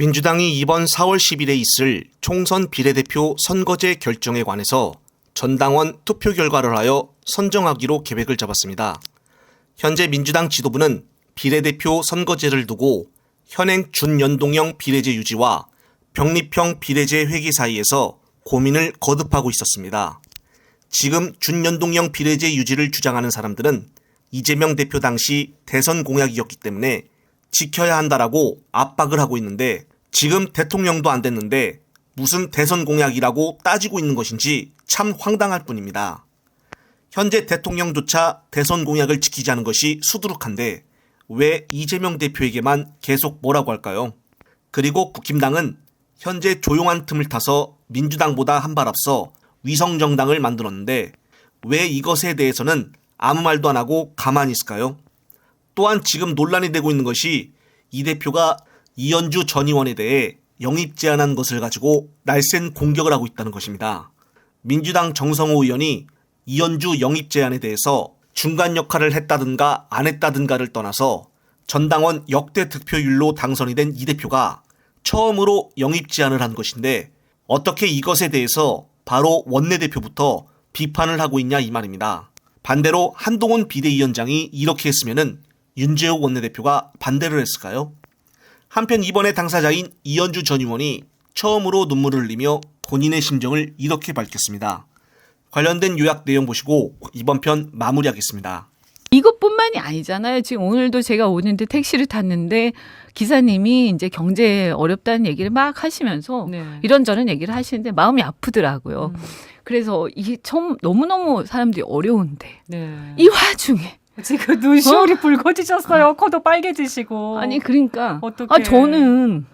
민주당이 이번 4월 10일에 있을 총선 비례대표 선거제 결정에 관해서 전당원 투표 결과를 하여 선정하기로 계획을 잡았습니다. 현재 민주당 지도부는 비례대표 선거제를 두고 현행 준연동형 비례제 유지와 병립형 비례제 회귀 사이에서 고민을 거듭하고 있었습니다. 지금 준연동형 비례제 유지를 주장하는 사람들은 이재명 대표 당시 대선 공약이었기 때문에 지켜야 한다라고 압박을 하고 있는데 지금 대통령도 안 됐는데 무슨 대선 공약이라고 따지고 있는 것인지 참 황당할 뿐입니다. 현재 대통령조차 대선 공약을 않은 것이 수두룩한데 왜 이재명 대표에게만 계속 뭐라고 할까요? 그리고 국힘당은 현재 조용한 틈을 타서 민주당보다 한 발 앞서 위성정당을 만들었는데 왜 이것에 대해서는 아무 말도 안 하고 가만히 있을까요? 또한 지금 논란이 되고 있는 것이 이 대표가 이현주 전 의원에 대해 영입 제안한 것을 가지고 날쌘 공격을 하고 있다는 것입니다. 민주당 정성호 의원이 이현주 영입 제안에 대해서 중간 역할을 했다든가 안 했다든가를 떠나서 전당원 역대 득표율로 당선이 된 이 대표가 처음으로 영입 제안을 한 것인데 어떻게 이것에 대해서 바로 원내대표부터 비판을 하고 있냐 이 말입니다. 반대로 한동훈 비대위원장이 이렇게 했으면은 윤재욱 원내대표가 반대를 했을까요? 한편 이번에 당사자인 이현주 전 의원이 처음으로 눈물을 흘리며 본인의 심정을 이렇게 밝혔습니다. 관련된 요약 내용 보시고 이번 편 마무리하겠습니다. 이것뿐만이 아니잖아요. 지금 오늘도 제가 오는데 택시를 탔는데 기사님이 이제 경제 어렵다는 얘기를 막 하시면서 네. 이런저런 얘기를 하시는데 마음이 아프더라고요. 음. 그래서 이게 참 너무너무 사람들이 어려운데 네. 이 와중에 지금 눈시울이 붉어지셨어요. 코도 빨개지시고. 아니 그러니까 어떡해. 아 저는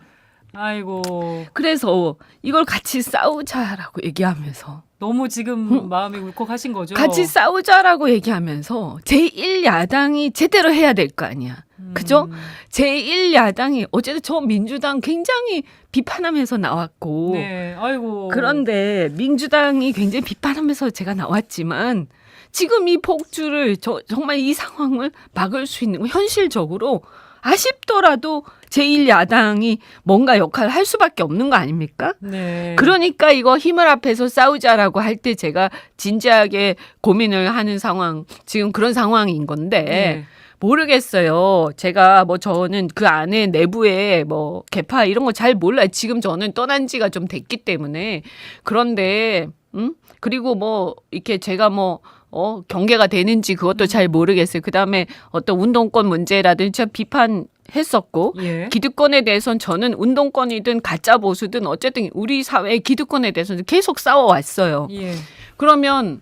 아이고 그래서 이걸 같이 싸우자라고 얘기하면서 너무 지금 음. 마음이 울컥하신 거죠. 같이 싸우자라고 얘기하면서 제1 야당이 제대로 해야 될 거 아니야. 그죠? 음. 제1 야당이 어쨌든 저 민주당 굉장히 비판하면서 나왔고 네. 아이고. 그런데 민주당이 굉장히 비판하면서 제가 나왔지만 지금 이 폭주를 저, 정말 이 상황을 막을 수 있는 건 현실적으로 아쉽더라도 제1야당이 뭔가 역할을 할 수밖에 없는 거 아닙니까? 네. 그러니까 이거 힘을 합해서 싸우자라고 할 때 제가 진지하게 고민을 하는 상황, 지금 그런 상황인 건데, 네. 모르겠어요. 제가 뭐 저는 그 안에 내부에 뭐 개파 이런 거 잘 몰라요. 지금 저는 떠난 지가 좀 됐기 때문에. 그런데, 음? 그리고 뭐, 이렇게 제가 뭐, 어, 경계가 되는지 그것도 잘 모르겠어요. 그 다음에 어떤 운동권 문제라든지 제가 비판 했었고, 예. 기득권에 대해서는 저는 운동권이든 가짜 보수든 어쨌든 우리 사회의 기득권에 대해서는 계속 싸워왔어요. 예. 그러면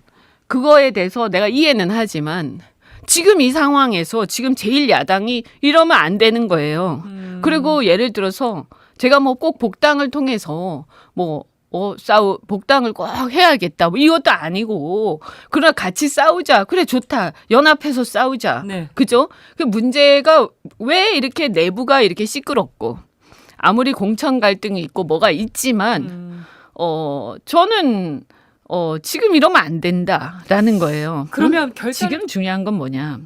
그거에 대해서 내가 이해는 하지만 지금 이 상황에서 지금 제1야당이 이러면 안 되는 거예요. 음. 그리고 예를 들어서 제가 뭐 꼭 복당을 통해서 뭐 어, 싸우, 복당을 꼭 해야겠다. 뭐 이것도 아니고. 그러나 같이 싸우자. 그래, 좋다. 연합해서 싸우자. 네. 그죠? 그 문제가 왜 이렇게 내부가 이렇게 시끄럽고 아무리 공천 갈등이 있고 뭐가 있지만 음. 어 저는 어 지금 이러면 안 된다라는 거예요. 그러면 결단 지금 중요한 건 뭐냐?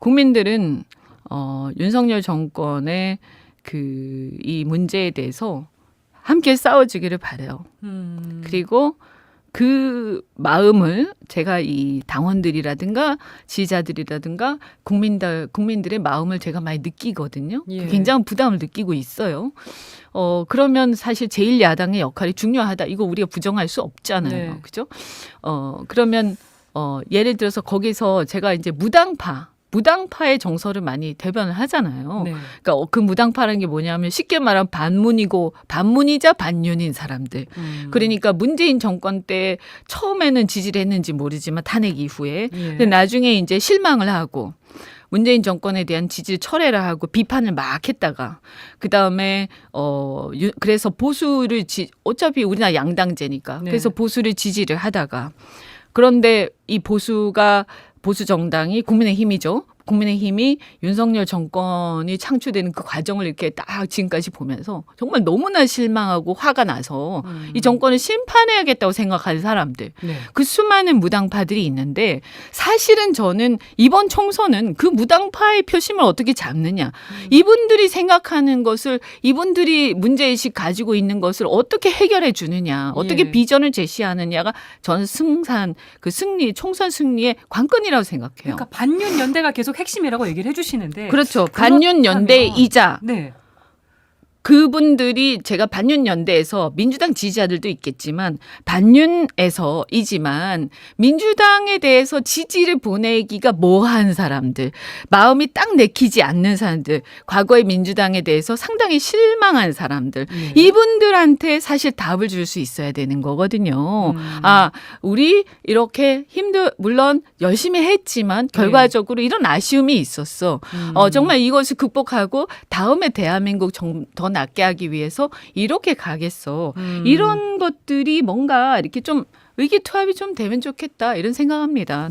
국민들은 어 윤석열 정권의 그 이 문제에 대해서 함께 싸워주기를 바래요. 음. 그리고 그 마음을 제가 이 당원들이라든가 지지자들이라든가 국민들 국민들의 마음을 제가 많이 느끼거든요. 예. 굉장한 부담을 느끼고 있어요. 어 그러면 사실 제일 야당의 역할이 중요하다. 이거 우리가 부정할 수 없잖아요. 네. 그죠? 어 그러면 어 예를 들어서 거기서 제가 이제 무당파 무당파의 정서를 많이 대변을 하잖아요. 네. 그러니까 어, 그 무당파라는 게 뭐냐면 쉽게 말하면 반문이고 반문이자 반윤인 사람들. 음. 그러니까 문재인 정권 때 처음에는 지지를 했는지 모르지만 탄핵 이후에 예. 근데 나중에 이제 실망을 하고 문재인 정권에 대한 지지를 철회를 하고 비판을 막 했다가 그 다음에 어 유- 그래서 보수를 지 어차피 우리나라 양당제니까 네. 그래서 보수를 지지를 하다가 그런데 이 보수가 보수 정당이 국민의 힘이죠. 국민의힘이 윤석열 정권이 창출되는 그 과정을 이렇게 딱 지금까지 보면서 정말 너무나 실망하고 화가 나서 음. 이 정권을 심판해야겠다고 생각하는 사람들 네. 그 수많은 무당파들이 있는데 사실은 저는 이번 총선은 그 무당파의 표심을 어떻게 잡느냐 음. 이분들이 생각하는 것을 이분들이 문제의식 가지고 있는 것을 어떻게 해결해 주느냐 어떻게 예. 비전을 제시하느냐가 저는 승산 그 승리 총선 승리의 관건이라고 생각해요. 그러니까 반윤 연대가 계속 핵심이라고 얘기를 해주시는데. 그렇죠. 반윤 연대이자 네. 그분들이 제가 반윤 연대에서 민주당 지지자들도 있겠지만 반윤에서이지만 민주당에 대해서 지지를 보내기가 뭐한 사람들, 마음이 딱 내키지 않는 사람들, 과거의 민주당에 대해서 상당히 실망한 사람들, 네. 이분들한테 사실 답을 줄 수 있어야 되는 거거든요. 음. 아, 우리 이렇게 힘들 물론 열심히 했지만 결과적으로 이런 아쉬움이 있었어. 음. 어, 정말 이것을 극복하고 다음에 대한민국 정, 더 낫게 하기 위해서 이렇게 가겠어. 음. 이런 것들이 뭔가 이렇게 좀 의기투합이 좀 되면 좋겠다 이런 생각합니다.